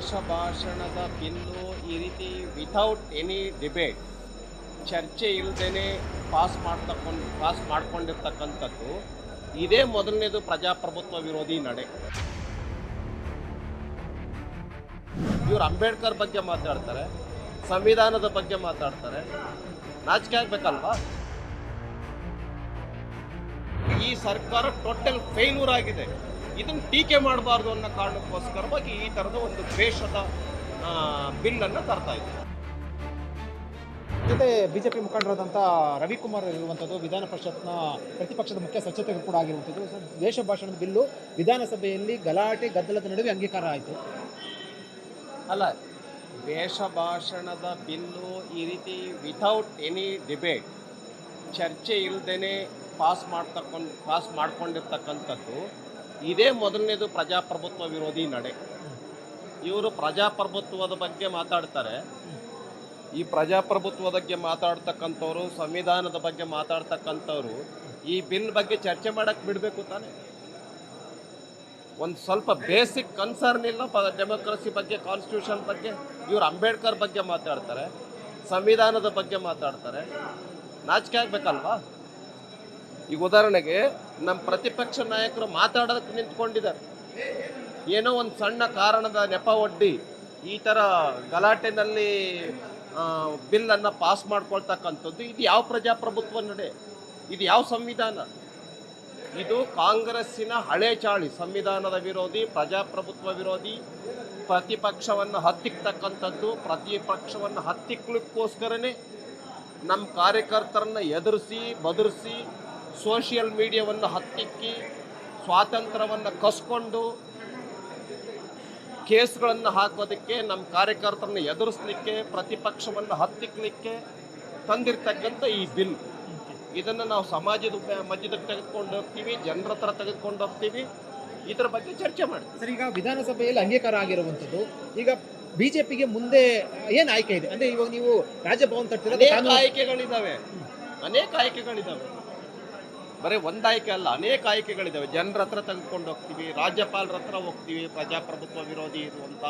ವೇಷ ಭಾಷಣದ ಬಿಲ್ಲು ಈ ರೀತಿ ವಿಥೌಟ್ ಎನಿ ಡಿಬೇಟ್ ಚರ್ಚೆ ಇಲ್ಲದೇ ಪಾಸ್ ಮಾಡ್ತಕ್ಕೊಂಡು ಪಾಸ್ ಮಾಡ್ಕೊಂಡಿರ್ತಕ್ಕಂಥದ್ದು ಇದೇ ಮೊದಲನೇದು ಪ್ರಜಾಪ್ರಭುತ್ವ ವಿರೋಧಿ ನಡೆ. ಇವರು ಅಂಬೇಡ್ಕರ್ ಬಗ್ಗೆ ಮಾತಾಡ್ತಾರೆ, ಸಂವಿಧಾನದ ಬಗ್ಗೆ ಮಾತಾಡ್ತಾರೆ. ನಾಚಿಕೆ ಆಗ್ಬೇಕಲ್ವಾ? ಈ ಸರ್ಕಾರ ಟೋಟಲ್ ಫೇಲ್ಯೂರ್ ಆಗಿದೆ. ಇದನ್ನು ಟೀಕೆ ಮಾಡಬಾರ್ದು ಅನ್ನೋ ಕಾರಣಕ್ಕೋಸ್ಕರವಾಗಿ ಈ ಥರದ ಒಂದು ದ್ವೇಷದ ಬಿಲ್ ಅನ್ನು ತರ್ತಾ ಇದ್ದಾರೆ ಜೊತೆ ಬಿಜೆಪಿ ಮುಖಂಡರಾದಂಥ ರವಿಕುಮಾರ್ ಇರುವಂಥದ್ದು ವಿಧಾನ ಪರಿಷತ್ನ ಪ್ರತಿಪಕ್ಷದ ಮುಖ್ಯ ಸಚೇತಕರು ಕೂಡ ಆಗಿರುವಂಥದ್ದು ಸೊ ದೇಶ ಭಾಷಣದ ಬಿಲ್ಲು ವಿಧಾನಸಭೆಯಲ್ಲಿ ಗಲಾಟೆ ಗದ್ದಲದ ನಡುವೆ ಅಂಗೀಕಾರ ಆಯಿತು. ಅಲ್ಲ ದೇಶ ಭಾಷಣದ ಬಿಲ್ಲು ಈ ರೀತಿ ವಿಥೌಟ್ ಎನಿ ಡಿಬೇಟ್ ಚರ್ಚೆ ಇಲ್ಲದೇ ಪಾಸ್ ಮಾಡ್ತಕ್ಕ ಪಾಸ್ ಮಾಡ್ಕೊಂಡಿರ್ತಕ್ಕಂಥದ್ದು ಇದೇ ಮೊದಲನೇದು ಪ್ರಜಾಪ್ರಭುತ್ವ ವಿರೋಧಿ ನಡೆ. ಇವರು ಪ್ರಜಾಪ್ರಭುತ್ವದ ಬಗ್ಗೆ ಮಾತಾಡ್ತಾರೆ. ಈ ಪ್ರಜಾಪ್ರಭುತ್ವದ ಬಗ್ಗೆ ಮಾತಾಡ್ತಕ್ಕಂಥವ್ರು, ಸಂವಿಧಾನದ ಬಗ್ಗೆ ಮಾತಾಡ್ತಕ್ಕಂಥವ್ರು ಈ ಬಿಲ್ ಬಗ್ಗೆ ಚರ್ಚೆ ಮಾಡಕ್ಕೆ ಬಿಡಬೇಕು ತಾನೇ. ಒಂದು ಸ್ವಲ್ಪ ಬೇಸಿಕ್ ಕನ್ಸರ್ನ್ ಇಲ್ಲ ಡೆಮೋಕ್ರಸಿ ಬಗ್ಗೆ, ಕಾನ್ಸ್ಟಿಟ್ಯೂಷನ್ ಬಗ್ಗೆ? ಇವರು ಅಂಬೇಡ್ಕರ್ ಬಗ್ಗೆ ಮಾತಾಡ್ತಾರೆ. ಸಂವಿಧಾನದ ಬಗ್ಗೆ ಮಾತಾಡ್ತಾರೆ. ನಾಚಿಕೆ ಆಗಬೇಕಲ್ವಾ? ಈಗ ಉದಾಹರಣೆಗೆ ನಮ್ಮ ಪ್ರತಿಪಕ್ಷ ನಾಯಕರು ಮಾತಾಡೋದಕ್ಕೆ ನಿಂತ್ಕೊಂಡಿದ್ದಾರೆ. ಏನೋ ಒಂದು ಸಣ್ಣ ಕಾರಣದ ನೆಪ ಒಡ್ಡಿ ಈ ಥರ ಗಲಾಟೆನಲ್ಲಿ ಬಿಲ್ಲನ್ನು ಪಾಸ್ ಮಾಡ್ಕೊಳ್ತಕ್ಕಂಥದ್ದು ಇದು ಯಾವ ಪ್ರಜಾಪ್ರಭುತ್ವ ನಡೆ? ಇದು ಯಾವ ಸಂವಿಧಾನ? ಇದು ಕಾಂಗ್ರೆಸ್ಸಿನ ಹಳೆ ಚಾಳಿ, ಸಂವಿಧಾನದ ವಿರೋಧಿ, ಪ್ರಜಾಪ್ರಭುತ್ವ ವಿರೋಧಿ, ಪ್ರತಿಪಕ್ಷವನ್ನು ಹತ್ತಿಕ್ತಕ್ಕಂಥದ್ದು, ಪ್ರತಿಪಕ್ಷವನ್ನು ಹತ್ತಿಕ್ಲಿಕ್ಕೋಸ್ಕರನೇ ನಮ್ಮ ಕಾರ್ಯಕರ್ತರನ್ನ ಎದುರಿಸಿ, ಬದುರಿಸಿ ಸೋಷಿಯಲ್ ಮೀಡಿಯಾವನ್ನು ಹತ್ತಿಕ್ಕಿ ಸ್ವಾತಂತ್ರ್ಯವನ್ನು ಕಸ್ಕೊಂಡು ಕೇಸ್ಗಳನ್ನು ಹಾಕೋದಕ್ಕೆ ನಮ್ಮ ಕಾರ್ಯಕರ್ತರನ್ನ ಎದುರಿಸ್ಲಿಕ್ಕೆ ಪ್ರತಿಪಕ್ಷವನ್ನು ಹತ್ತಿಕ್ಕಲಿಕ್ಕೆ ತಂದಿರ್ತಕ್ಕಂಥ ಈ ಬಿಲ್. ಇದನ್ನು ನಾವು ಸಮಾಜದ ಮಧ್ಯದಲ್ಲಿ ತೆಗೆದುಕೊಂಡು ಹೋಗ್ತೀವಿ ಜನರ ಹತ್ರ ತೆಗೆದುಕೊಂಡು ಹೋಗ್ತೀವಿ. ಇದರ ಬಗ್ಗೆ ಚರ್ಚೆ ಮಾಡ್ತೀವಿ. ಸರ್ ಈಗ ವಿಧಾನಸಭೆಯಲ್ಲಿ ಅಂಗೀಕಾರ ಆಗಿರುವಂಥದ್ದು ಈಗ ಬಿಜೆಪಿಗೆ ಮುಂದೆ ಏನು ಆಯ್ಕೆ ಇದೆ? ಅಂದರೆ ಇವಾಗ ನೀವು ರಾಜಭವನ್ ತಟ್ಟಿರೋದು ಆಯ್ಕೆಗಳಿದ್ದಾವೆ ಅನೇಕ ಆಯ್ಕೆಗಳಿದಾವೆ. ಬರೀ ಒಂದು ಆಯ್ಕೆ ಅಲ್ಲ ಅನೇಕ ಆಯ್ಕೆಗಳಿದ್ದಾವೆ ಜನರ ಹತ್ರ ತೆಗೆದುಕೊಂಡು ಹೋಗ್ತೀವಿ ರಾಜ್ಯಪಾಲರ ಹತ್ರ ಹೋಗ್ತೀವಿ ಪ್ರಜಾಪ್ರಭುತ್ವ ವಿರೋಧಿ ಇರುವಂತ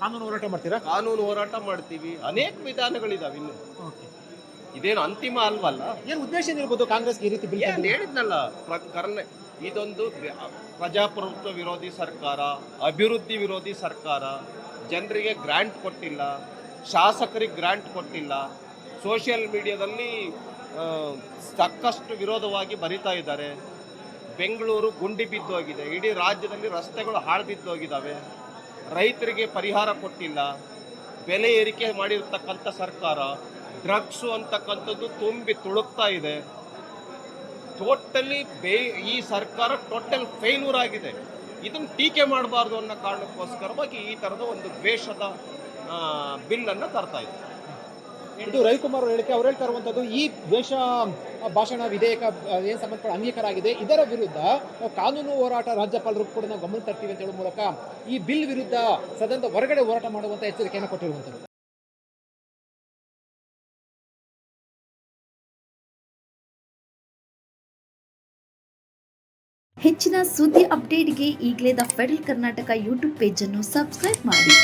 ಕಾನೂನು ಹೋರಾಟ ಮಾಡ್ತೀರಾ? ಕಾನೂನು ಹೋರಾಟ ಮಾಡ್ತೀವಿ. ಅನೇಕ ವಿಧಾನಗಳಿದಾವೆ ಇನ್ನು. ಇದೇನು ಅಂತಿಮ ಅಲ್ವಲ್ಲ? ಏನು ಉದ್ದೇಶ ಇರ್ಬೋದು ಕಾಂಗ್ರೆಸ್ ಈ ರೀತಿ ಬಿಲ್ ಹೇಳಿದ್ನಲ್ಲ ಪ್ರ- ಕರ್ನ ಇದೊಂದು ಬೆ- ಪ್ರಜಾಪ್ರಭುತ್ವ ವಿರೋಧಿ ಸರ್ಕಾರ ಅಭಿವೃದ್ಧಿ ವಿರೋಧಿ ಸರ್ಕಾರ ಜನರಿಗೆ ಗ್ರಾಂಟ್ ಕೊಟ್ಟಿಲ್ಲ ಶಾಸಕರಿಗೆ ಗ್ರಾಂಟ್ ಕೊಟ್ಟಿಲ್ಲ ಸೋಷಿಯಲ್ ಮೀಡಿಯಾದಲ್ಲಿ ಸಾಕಷ್ಟು ವಿರೋಧವಾಗಿ ಬರಿತಾ ಇದ್ದಾರೆ. ಬೆಂಗಳೂರು ಗುಂಡಿ ಬಿದ್ದೋಗಿದೆ. ಇಡೀ ರಾಜ್ಯದಲ್ಲಿ ರಸ್ತೆಗಳು ಹಾಳು ಬಿದ್ದೋಗಿದ್ದಾವೆ. ರೈತರಿಗೆ ಪರಿಹಾರ ಕೊಟ್ಟಿಲ್ಲ. ಬೆಲೆ ಏರಿಕೆ ಮಾಡಿರ್ತಕ್ಕಂಥ ಸರ್ಕಾರ ಡ್ರಗ್ಸು ಅಂತಕ್ಕಂಥದ್ದು ತುಂಬಿ ತುಳುಕ್ತಾ ಇದೆ. ಟೋಟಲಿ ಬೇ, ಈ ಸರ್ಕಾರ ಟೋಟಲ್ ಫೇಲ್ಯೂರ್ ಆಗಿದೆ. ಇದನ್ನು ಟೀಕೆ ಮಾಡಬಾರ್ದು ಅನ್ನೋ ಕಾರಣಕ್ಕೋಸ್ಕರವಾಗಿ ಈ ಥರದ ಒಂದು ದ್ವೇಷದ ಬಿಲ್ಲನ್ನು ತರ್ತಾ ಇದೆ ಇದು ರವಿಕುಮಾರ್ ಅವರು ಹೇಳಿಕೆ, ಅವ್ರು ಹೇಳ್ತಾ ಇರುವಂತದ್ದು ಈ ದ್ವೇಷ, ಭಾಷಣ, ವಿಧೇಯಕ, ಏನು ಸಂಬಂಧಪಟ್ಟ ಅಂಗೀಕಾರ ಆಗಿದೆ ಇದರ ವಿರುದ್ಧ ಕಾನೂನು ಹೋರಾಟ ರಾಜ್ಯಪಾಲರು ಕೂಡ ನಾವು ಗಮನ ತರ್ತೀವಿ ಅಂತ ಹೇಳುವ ಮೂಲಕ ಈ ಬಿಲ್ ವಿರುದ್ಧ ಸದನದ ಹೊರಗಡೆ ಹೋರಾಟ ಮಾಡುವಂತ ಎಚ್ಚರಿಕೆಯನ್ನು ಕೊಟ್ಟಿರುವಂತದ್ದು. ಹೆಚ್ಚಿನ ಸುದ್ದಿ ಅಪ್ಡೇಟ್ಗೆ ಈಗಲೇ ದ ಫೆಡರಲ್ ಕರ್ನಾಟಕ ಯೂಟ್ಯೂಬ್ ಪೇಜನ್ನು ಸಬ್ಸ್ಕ್ರೈಬ್ ಮಾಡಿ.